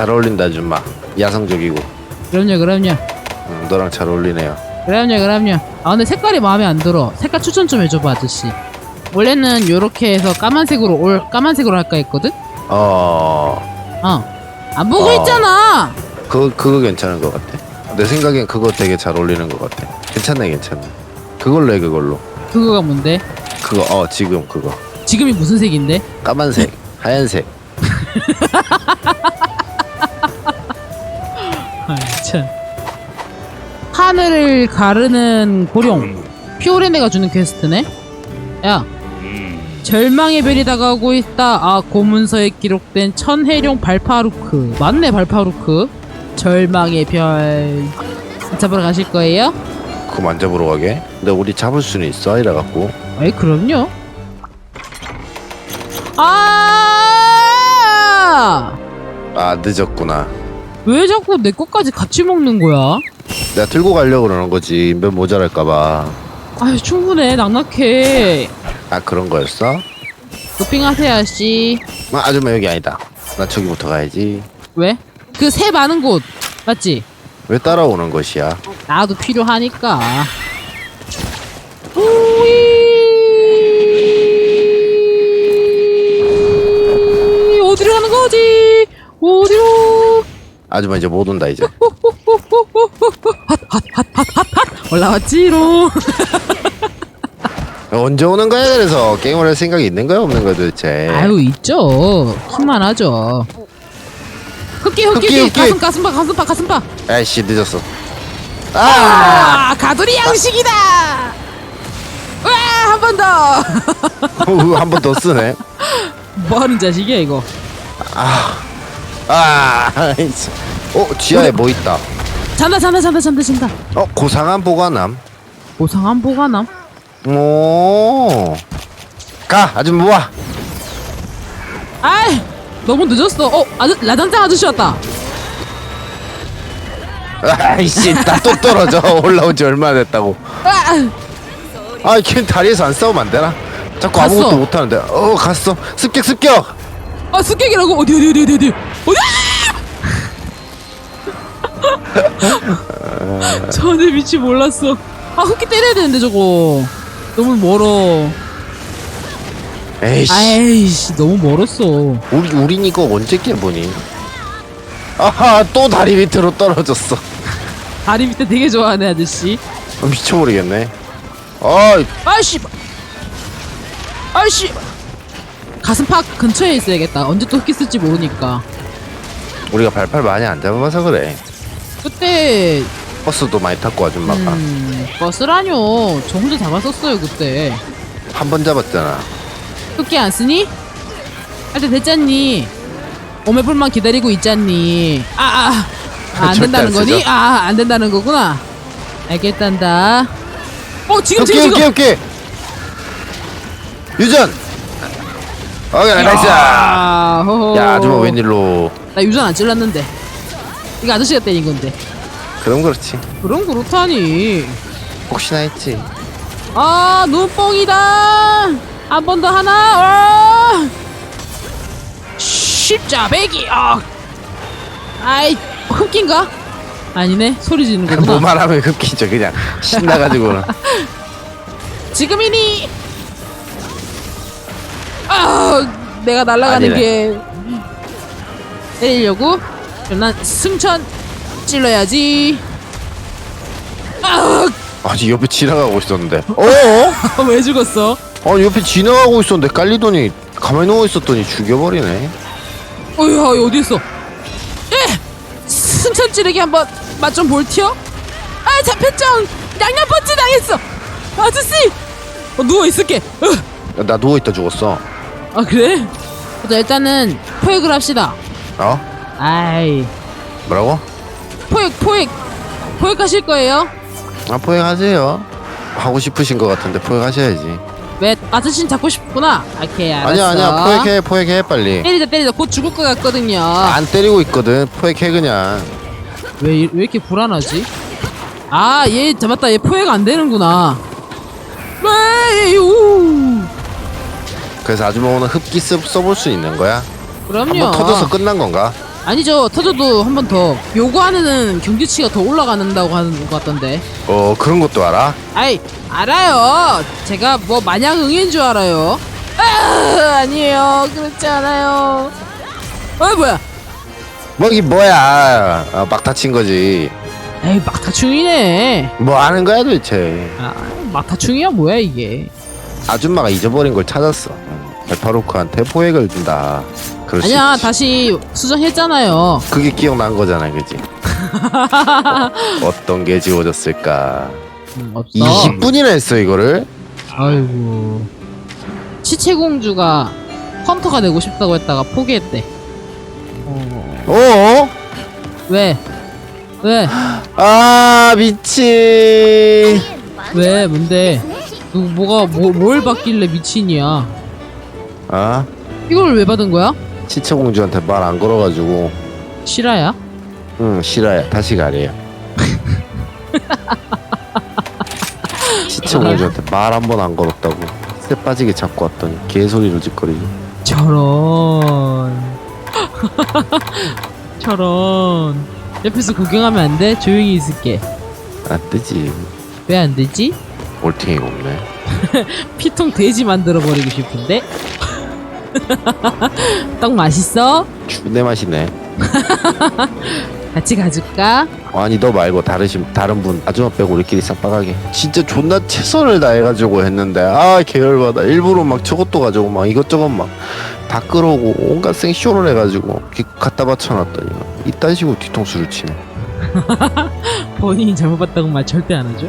잘 어울린다 아줌마. 야성적이고. 그럼요 그럼요. 음, 너랑 잘 어울리네요. 그럼요 그럼요. 아 근데 색깔이 마음에 안 들어. 색깔 추천 좀 해줘봐 아저씨. 원래는 요렇게 해서 까만색으로 올 까만색으로 할까 했거든? 어... 어안 보고 어. 있잖아! 그거, 그거 괜찮은 것 같아. 내 생각엔 그거 되게 잘 어울리는 것 같아. 괜찮네 괜찮네. 그걸로 해 그걸로. 그거가 뭔데? 그거 어 지금 그거. 지금이 무슨 색인데? 까만색 하얀색. 아 참. 하늘을 가르는 고룡. 피오레네가 주는 퀘스트네? 야 절망의 별이 다가오고 있다. 아 고문서에 기록된 천해룡 발파루크. 맞네 발파루크. 절망의 별. 잡으러 가실 거예요? 그거 만져보러 가게? 근데 우리 잡을 수는 있어 이래갖고. 아이 그럼요. 아! 아 늦었구나 왜 자꾸 내 것까지 같이 먹는 거야? 내가 들고 가려고 그러는 거지 몇 모자랄까봐 아유 충분해 낙낙해 아 그런 거였어? 도핑하세요 아씨 아, 아줌마 여기 아니다 나 저기부터 가야지 왜? 그 새 많은 곳 맞지? 왜 따라오는 것이야 나도 필요하니까 우이 어디로 가는 거지? 어디로? 아줌마 이제 못 온다 이제. 올라왔지롱. 언제 오는 거야 그래서? 게임을 할 생각이 있는 거야 없는 거야 도대체? 아유 있죠. 힘만 하죠. 흑기 흑기 흑기, 흑기. 흑기. 가슴 가슴파 가슴파 가슴파 아이씨 늦었어. 아 아! 가두리 양식이다. 와한 번 더. 한 번 더 쓰네. 뭐 하는 자식이야 이거? 아 아이씨. 어 지하에 뭐 있다. 잔다 잔다 잔다 잔다 잔다 어 고상한 보관함. 보상한 보관함? 오 가 아줌마 모아 아이 너무 늦었어. 어 아저 라장장 아저씨 왔다. 아이씨 나 또 떨어져. 올라온 지 얼마 됐다고. 아, 아걔 다리에서 안 싸우면 안 되나? 자꾸. 아무것도 못하는데. 어 갔어. 습격 습격 아 습격이라고? 어디 어디 어디 어디 어디? 어디? 아! 전에 위치 몰랐어. 아 흑기 때려야 되는데 저거. 너무 멀어. 에이씨. 아이씨 너무 멀었어. 우리 우린 이거 언제 깨보니? 아하 또 다리 밑으로 떨어졌어. 다리 밑에 되게 좋아하네 아저씨. 어, 미쳐버리겠네. 어이. 아이씨. 아이씨 가슴팍 근처에 있어야겠다. 언제 또 흑기 쓸지 모르니까. 우리가 발팔 많이 안 잡아봐서 그래. 그때 버스도 많이 탔고 아줌마가. 음 버스라뇨. 저 혼자 잡았었어요 그때. 한 번 잡았잖아. 흑기 안 쓰니? 할때 됐잖니? 오매불만 기다리고 있잖니? 아 아 아, 안 절대 된다는 안 거니? 쓰죠. 아안 된다는 거구나. 알겠단다. 어 지금 오케이 지금 오케이 지금 오케이. 유전 오케이 나이스. 아. 야 아줌마 웬일로. 나 유전 안 찔렀는데. 이거 아저씨가 때린 건데. 그럼 그렇지. 그럼 그렇다니. 혹시나 했지. 아 눈뽕이다. 한 번 더 하나? 어. 십자배기 아 아이 흑기인가? 아니네. 소리 지르는 거구나. 뭐 말하면 흡기죠 그냥. 신나가지고는 지금이니 내가 날아가는 아니네. 게 때리려고 그럼 난 승천 찔러야지 아, 아니 옆에 지나가고 있었는데 어어? 왜 죽었어? 아니 옆에 지나가고 있었는데 깔리더니 가만히 누워 있었더니 죽여버리네 어휴 어디 있어? 예! 승천 찌르기 한번 맛 좀 볼티어? 아 잡혔죠? 양념 펀치 당했어 아저씨 어, 누워 있을게 으. 나 누워있다 죽었어 아 그래? 자 일단은 포획을 합시다 어? 아이 뭐라고? 포획 포획 포획하실 거예요? 아 포획하세요 하고 싶으신 것 같은데 포획하셔야지 왜 아저씨는 잡고 싶구나 오케이 알았어 아니야 아니야 포획해 포획해 빨리 때리자 때리자 곧 죽을 것 같거든요 안 때리고 있거든 포획해 그냥 왜, 이- 왜 이렇게 불안하지? 아, 얘 잡았다. 얘 포획 안 되는구나. 왜, 오. 그래서 오늘 흡기 써, 써볼 수 있는 거야? 그럼요. 한번 터져서 끝난 건가? 아니죠. 터져도 한 번 더. 요구하는 경주치가 더 올라간다고 하는 것 같던데. 어 그런 것도 알아? 아이 알아요. 제가 뭐 마냥 응인 줄 알아요. 아 아니에요. 그렇지 않아요. 어 뭐야? 뭐 이게 뭐야? 아, 막 다친 거지. 에이 막타충이네. 뭐 하는 거야 도대체? 아 막타충이야? 뭐야 이게? 아줌마가 잊어버린 걸 찾았어 베파로크한테 포획을 준다 그럴 수 아니야 있지. 다시 수정했잖아요 그게 기억난 거잖아 그지 어떤 게 지워졌을까 음, 없어 20분이나 했어 이거를 아이고 시체 공주가 헌터가 되고 싶다고 했다가 포기했대 어... 어? 왜? 왜? 아 미친 왜? 뭔데? 누 뭐가 뭐, 뭘 받길래 미친이야 아? 이걸 왜 받은 거야? 시체공주한테 말 안 걸어가지고. 실화야? 응 싫어요 다시 가래요 시체공주한테 말 한 번 안 걸었다고. 쇠 빠지게 잡고 왔더니 개소리를 짓거리지. 저런. 저런. 옆에서 구경하면 안 돼? 조용히 있을게. 안 뜨지. 왜 안 되지? 올팅이가 없네. 피통 돼지 만들어 버리고 싶은데 떡 맛있어? 추내 맛이네 같이 가줄까? 아니 너 말고 다른 다른 분 아줌마 빼고 우리끼리 싹박하게 진짜 존나 최선을 다해가지고 했는데 아 계열받아 일부러 막 저것도 가지고 막 이것저것 막다 끌어오고 온갖 생쇼를 해가지고 기- 갖다 바쳐놨더니 이딴 식으로 뒤통수를 치네 본인이 잘못 봤다고 말 절대 안 하죠?